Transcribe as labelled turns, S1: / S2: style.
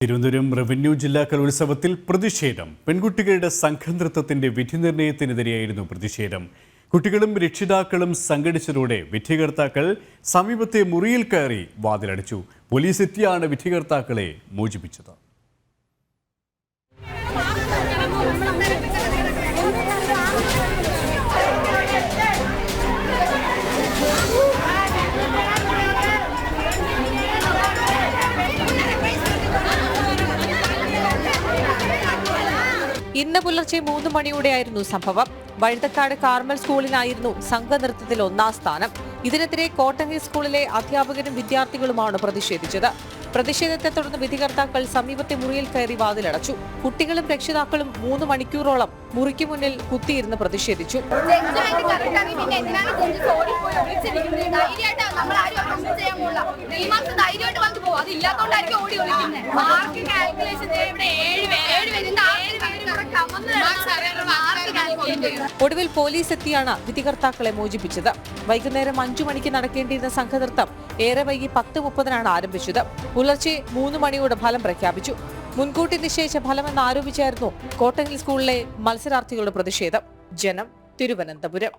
S1: Thiruvananthapuram revenue ജില്ലാ കലോത്സവത്തിൽ പ്രതിഷേധം. പെൺകുട്ടികളുടെ സംഘനൃത്തത്തിന്റെ വിധി നിർണയത്തിനെതിരെയായിരുന്നു പ്രതിഷേധം. കുട്ടികളും രക്ഷിതാക്കളും സംഘടിച്ചതോടെ വിധികർത്താക്കൾ സമീപത്തെ മുറിയിൽ കയറി വാതിലടിച്ചു. പോലീസ് എത്തിയാണ് വിധികർത്താക്കളെ മോചിപ്പിച്ചത്.
S2: ഇന്ന് പുലർച്ചെ മൂന്ന് മണിയോടെയായിരുന്നു സംഭവം. വഴുതക്കാട് കാർമൽ സ്കൂളിനായിരുന്നു സംഘനൃത്തത്തിൽ ഒന്നാം സ്ഥാനം. ഇതിനെതിരെ കോട്ടങ്ങി സ്കൂളിലെ അധ്യാപകരും വിദ്യാർത്ഥികളുമാണ് പ്രതിഷേധിച്ചത്. പ്രതിഷേധത്തെ തുടർന്ന് വിധികർത്താക്കൾ സമീപത്തെ മുറിയിൽ കയറി വാതിലടച്ചു. കുട്ടികളും രക്ഷിതാക്കളും മൂന്ന് മണിക്കൂറോളം മുറിക്ക് മുന്നിൽ കുത്തിയിരുന്ന് പ്രതിഷേധിച്ചു.
S3: ധൈര്യമായിട്ട് ഓടി കാൽക്കുലേഷൻ
S2: ഒടുവിൽ പോലീസ് എത്തിയാണ് വിധികർത്താക്കളെ മോചിപ്പിച്ചത്. വൈകുന്നേരം അഞ്ചു മണിക്ക് നടക്കേണ്ടിയിരുന്ന സംഘനൃത്തം ഏറെ വൈകി പത്ത് മുപ്പതിനാണ് ആരംഭിച്ചത്. പുലർച്ചെ മൂന്ന് മണിയോടെ ഫലം പ്രഖ്യാപിച്ചു. മുൻകൂട്ടി നിശ്ചയിച്ച ഫലമെന്ന് ആരോപിച്ചായിരുന്നു കോട്ടങ്ങൽ സ്കൂളിലെ മത്സരാർത്ഥികളുടെ പ്രതിഷേധം. ജനം തിരുവനന്തപുരം.